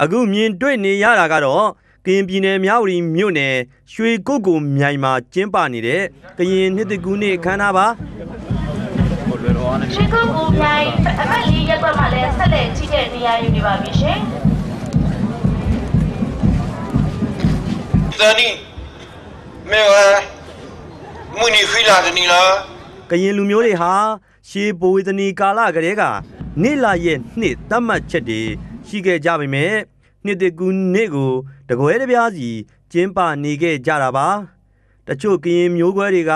အခုမြင်တွေ့နေရတာကတော့ကရင်ပြည်နယ်မြဝတီမြို့နယ်ရွှေကုတ်ကုံမြိုင်မှာကျင်းပနေတဲ့ကရင်နှစ်တကူနေ့အခမ်းအနားပါရှင်ကုတ်ကိုမြိုင်အမတ်လေးရက်ကွက်မှာလည်းဆက်လက်ကြီးတဲ့နေရာယူနေပါပြီရှင်တနီမေဝမူနီဖီလာတနီလာကရင်လူမျိုးတွေဟာရှေးဘဝေဒနီကာလကတည်းကနေ့လာရဲ့နှစ်သတ်မှတ်ချက်တွေရှိခဲ့ကြပေမဲ့ နှစ်တကူနေ့ကိုတကွဲတပြားစီကျင်းပနေခဲ့ကြတာပါတချို့ကရင်မျိုးကွဲတွေက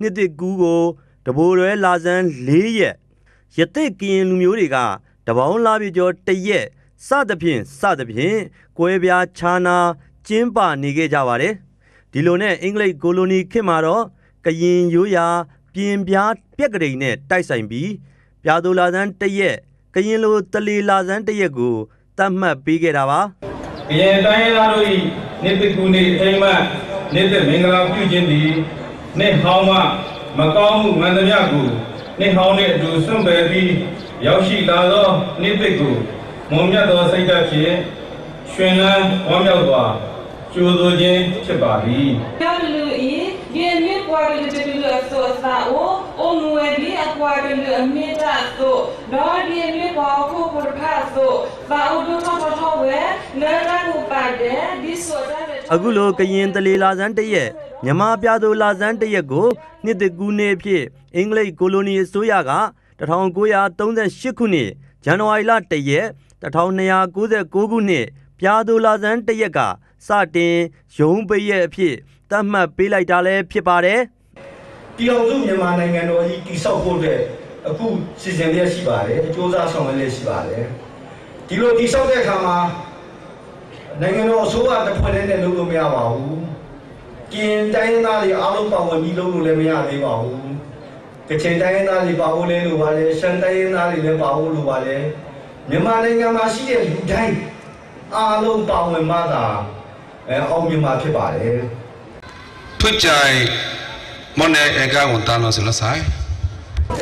နှစ်တကူကိုတဘိုးရွဲလာဇန်း၄ရက်ရတိတ်ကရင်လူမျိုးတွေကတပေါင်းလာပြကျော်တရက်စသဖြင့်စသဖြင့်ကွဲပြားခြားနာကျင်းပနေခဲ့ကြပါတယ်ဒီလိုနဲ့အင်္ဂလိပ်ကိုလိုနီခေတ်မှာတော့ကရင်ရိုးရာပြင်ပြားပြက်ကလေးနဲ့တိုက်ဆိုင်ပြီးပြာသူလာဇန်းတရက် ကရင်လိုတလီလာဇန်းတရက်ကို တတ်မှတ်ပေးခဲ့တာပါကရင်တိုင်းရင်းသားတို့၏နှစ်တကူနေအိမ်မက်နှစ်သက်မင်္ဂလာပြုခြင်းသည်နှစ်ဟောင်းမှမကောင်းမှုမှန်သမျှကိုနှစ်ဟောင်းနှင့်အတူဆွန့်ပယ်ပြီးရောက်ရှိလာသောနှစ်သက်ကိုမွန်မြတ်သောစိတ်ဓာတ်ဖြင့်ရှင်လန်းဝမ်းမြောက်စွာ ကြိုးဆိုခြင်းဖြစ်ပါသည် Lu i, bien mi cuadro de tu so sa o, o muevi a cuadro de amita so, do bien mi cuadro ko por paso, sa o do to to to we, na na ko pa de, di so da de. အခုလိုကရင်တလီလာဇန်းတရက်မြမပြာသူလာဇန်းတရက်ကိုနှစ်တကူနေဖြစ်အင်္ဂလိပ်ကိုလိုနီအစိုးရက1938ခုနှစ်ဇန်နဝါရီလ1ရက်1296ခုနှစ်ပြာသူလာဇန်းတရက်က စတင်ရုံးပိတ်ရက်အဖြစ်သတ်မှတ်ပေးလိုက်တာလည်းဖြစ်ပါတယ်ပြည်အောင်စုမြန်မာနိုင်ငံတော်ကြီးတည်ဆောက်ဖို့အတွက်အခုစီစဉ်လျက်ရှိပါတယ်စ조사ဆောင်ရွက်လျက်ရှိပါတယ်ဒီလိုတည်ဆောက်တဲ့အခါမှာနိုင်ငံတော်အစိုးရတစ်ဖွဲ့တည်းနဲ့လုပ်လို့မရပါဘူးကင်တိုင်းရင်းသားတွေအားလုံးပါဝင်ပြီးလုပ်လို့လည်းမရသေးပါဘူးကချင်တိုင်းရင်းသားတွေပါဖို့လည်းလိုပါတယ်ရှမ်းတိုင်းရင်းသားတွေလည်းပါဖို့လိုပါတယ်မြန်မာနိုင်ငံမှာရှိတဲ့လူတိုင်းအားလုံးပါဝင်မှသာ အဲအောင်မြင်မှာဖြစ်ပါတယ်ထွတ်ကြိုင်မွန်နေအကောင်တန်လို့ဆိုလို့ဆိုင်ဟို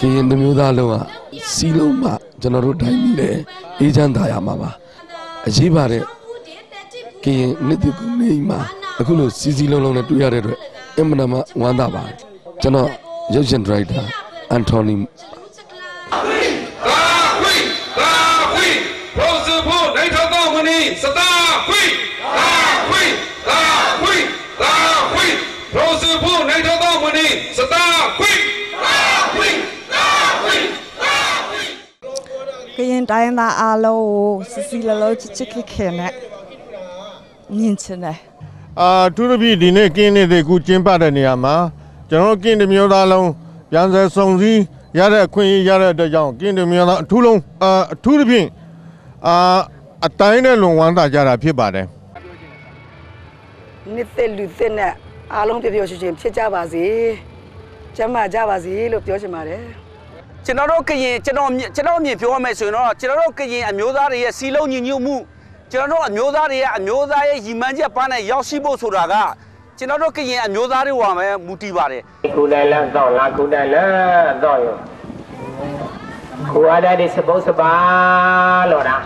ကရင်လူမျိုးသားလုံးကစီလုံးမှကျွန်တော်တို့တိုင်းပြည်လည်းအေးချမ်းသာရမှာပါအရေးပါတဲ့ကရင်နှစ်တကူနေမှာအခုလိုစီစီလုံးလုံးနဲ့တွေ့ရတဲ့အတွက်အင်မတန်မှဝမ်းသာပါတယ်ကျွန်တော်ရုပ်ရှင်ဒရိုက်တာအန်တိုနီ သာခွိသာခွိဘုံစဖို့နိုင်ထောက်တော်မနီစတာခွိသာခွိသာခွိသာခွိဘုံစဖို့နိုင်ထောက်တော်မနီစတာခွိသာခွိသာခွိသာခွိ ကရင် တိုင်းသားအားလုံးကိုစစ်စီလလုံးချစ်ချစ်ခင်ခင်နဲ့ညင်ချင်တယ်အာသူတို့ပြည်ဒီနေ့ကင်းနေတဲ့ခုကျင်းပတဲ့နေရာမှာကျွန်တော်တို့ကင်းတစ်မျိုးသားလုံးပြန်ဆယ်စုံစည်းရတဲ့အခွင့်အရေးရတဲ့အတွက်ကြောင့်ကင်းတစ်မျိုးသားအထူးလုံးအာအထူးသဖြင့်အာအတိုင်းနဲ့လွန်ဝမ်းသာကြတာဖြစ်ပါတယ်နှစ်သက်လူသက်နဲ့အားလုံးပြပြရွှင်ရွှင်ဖြစ်ကြပါစေကျမ်းမာကြပါစေလို့ပြောချင်ပါတယ် ကျွန်တော်တို့ကရင်ကျွန်တော်မြင်ကျွန်တော်အမြင်ပြောရမယ်ဆိုရင်တော့ကျွန်တော်တို့ကရင်အမျိုးသားတွေရဲ့စီလုံးညီညွတ်မှုကျွန်တော်တို့အမျိုးသားတွေရဲ့အမျိုးသားရဲ့ရည်မှန်းချက်ပန်းနဲ့ရောက်ရှိဖို့ဆိုတာကကျွန်တော်တို့ကရင်အမျိုးသားတွေဝါမယ်မူတည်ပါတယ်ခုလည်းလန်းတော့လာခုလည်းလန်းတော့ရောခုအဒါဒီစပုတ်စပါလို့လား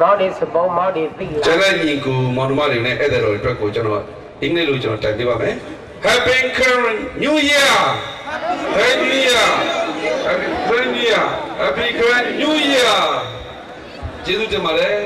မော်ဒီစပုတ်မော်ဒီသိကျလားန်တဲ့ညီကိုမောင်နှမတွေနဲ့ဧည့်သည်တော်တွေအတွက်ကိုကျွန်တော်အင်္ဂလိပ်လိုကျွန်တော်တိုင်ပေးပါမယ် Happy Current New Year Happy New Year Happy Current Year Happy Current New Year ကျေးဇူးတင်ပါတယ်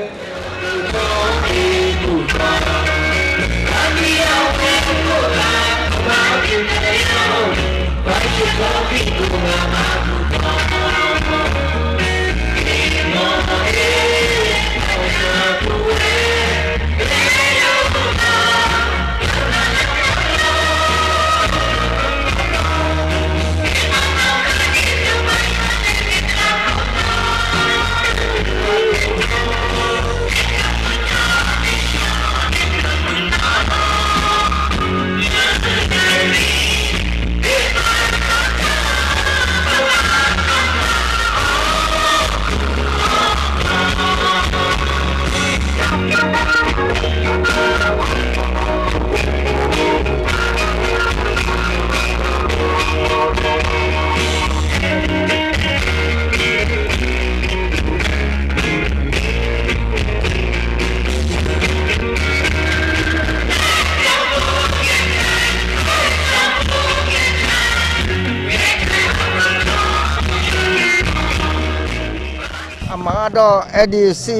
တော့အဲ့ဒီစီ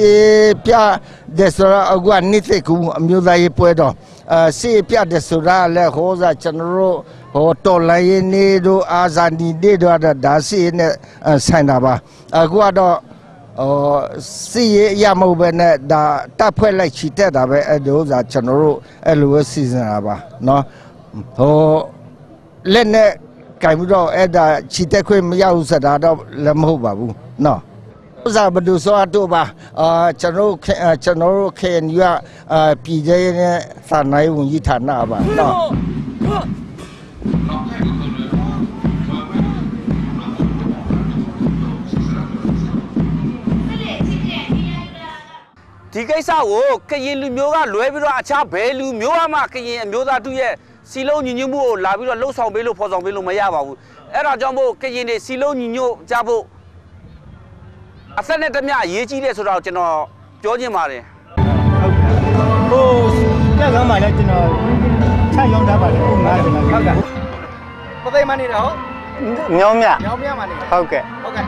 ပြတဲ့ဆိုတော့အခုကနှစ်သက်ကူအမျိုးသားရေးပွဲတော့အဲစီပြတဲ့ဆိုတာလည်းဟောစားကျွန်တော်တို့ဟောတော်လိုင်းရေးနေတို့အာဇာနည်နေတို့ကတော့ဒါစီနဲ့ဆိုင်တာပါအခုကတော့ ဟိုစီရရမဟုတ်ပဲနဲ့ဒါတပ်ဖွဲ့လိုက်ချီတက်တာပဲအဲ့ဒီဥစ္စာကျွန်တော်တို့အဲ့လိုပဲစီစဉ်တာပါเนาะဟိုလက်နဲ့ကင်ပြီးတော့အဲ့ဒါချီတက်ခွင့်မရဘူးဆိုတာတော့လည်းမဟုတ်ပါဘူးเนาะ ဥစားဘဒုဆောအတူပါအာကျွန်တော်ကျွန်တော်တို့ KNU ကပြည်ရဲ့စာနိုင်ဝင်ကြီးဌာနပါနော်ဒီကိစ္စကိုကရင်လူမျိုးကလွဲပြီးတော့အခြားဘယ်လူမျိုးမှကရင်အမျိုးသားတူရဲ့စီလုံးညီညွတ်မှုကိုလာပြီးတော့လှုပ်ဆောင်ပေးလို့ဖော်ဆောင်ပေးလို့မရပါဘူးအဲ့ဒါကြောင့်မို့ကရင်တွေစီလုံးညီညွတ်ကြဖို့ အသက်နဲ့တမျှအရေးကြီးတယ်ဆိုတော့ကျွန်တော်ပြောချင်ပါတယ်ဟိုကြက်ကမ်းမှာလည်းကျွန်တော်ခြံရောင်းထားပါတယ်ဟုတ်ကဲ့ဟုတ်ကဲ့ပသိမ်မနေတာဟုတ်ညောင်းမြညောင်းမြမှာနေဟုတ်ကဲ့ဟုတ်ကဲ့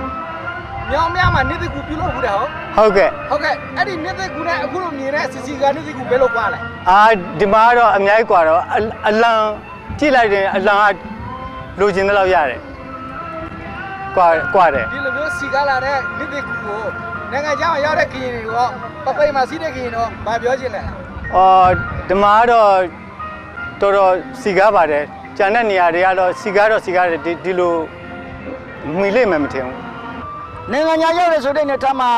ညောင်းမြမှာနေသိကူပြုလုပ်ဘူးတဲ့ဟုတ်ဟုတ်ကဲ့ဟုတ်ကဲ့အဲ့ဒီနေသိကူနဲ့အခုလိုမြင်တဲ့စီစီကနေသိကူဘယ်လိုကွာလဲအာဒီမှာတော့အများကြီးကွာတော့အလံကြည့်လိုက်ရင်အလံကလိုချင်တဲ့လောက်ရတယ် ကွာကွာတယ်ဒီလိုမျိုးစီကားလာတဲ့နှစ်သိကူကိုနိုင်ငံခြားမှာရောက်တဲ့ခရင်တွေရောပပိတ်မှာစီးတဲ့ခရင်တော့ဘာပြောချင်လဲအော်ဒီမှာတော့တော်တော်စီကားပါတယ်ကျန်တဲ့နေရာတွေကတော့စီကားတော့စီကားတယ်ဒီဒီလိုမှီလိမ့်မယ်မထင်ဘူးနိုင်ငံခြားရောက်တယ်ဆိုတဲ့နေရာမှာ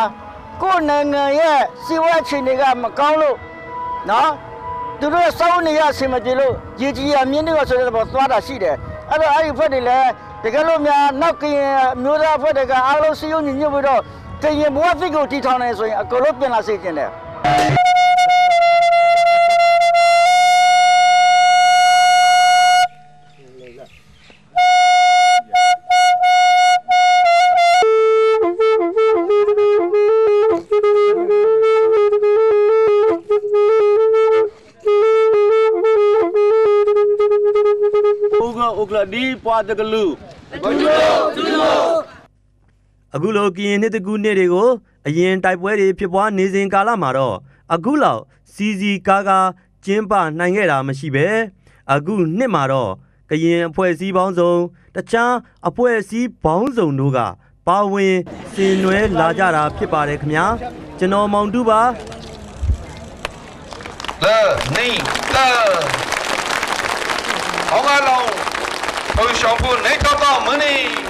ကိုယ်နိုင်ငံရဲ့စီဝဲအခြေအနေကမကောင်းလို့နော်သူတို့စောင်းနေရဆင်မပြေလို့ရေကြီးရမြင်းတွေကဆိုတဲ့ဘောသွားတာရှိတယ်အဲ့တော့အဲ့ဒီဖက်တွေလည်း တကယ်လို့များနောက်ကရင်မျိုးသားဖွဲ့တွေကအားလုံးစီယုံညီညွတ်ပြီးတော့ကရင်ဘဝသစ်ကိုတည်ထောင်နေဆိုရင်အကုန်လုံးပြင်လာစေခြင်းတယ် ဘုံတို့သူတို့အခုလိုကရင်နှစ်တကူနှစ်တွေကိုအရင်တိုက်ပွဲတွေဖြစ်ပွားနေစဉ်ကာလမှာတော့အခုလောက်စီစီကားကားကျင်းပနိုင်ခဲ့တာမရှိပဲအခုနှစ်မှာတော့ကရင်အဖွဲ့အစည်းပေါင်းစုံတခြားအဖွဲ့အစည်းပေါင်းစုံတို့ကပါဝင်ဆင်နွှဲလာကြတာဖြစ်ပါတယ်ခင်ဗျာကျွန်တော်မောင်တူပါလနေကဟောင်းကလုံး भविष्य नहीं करता मनी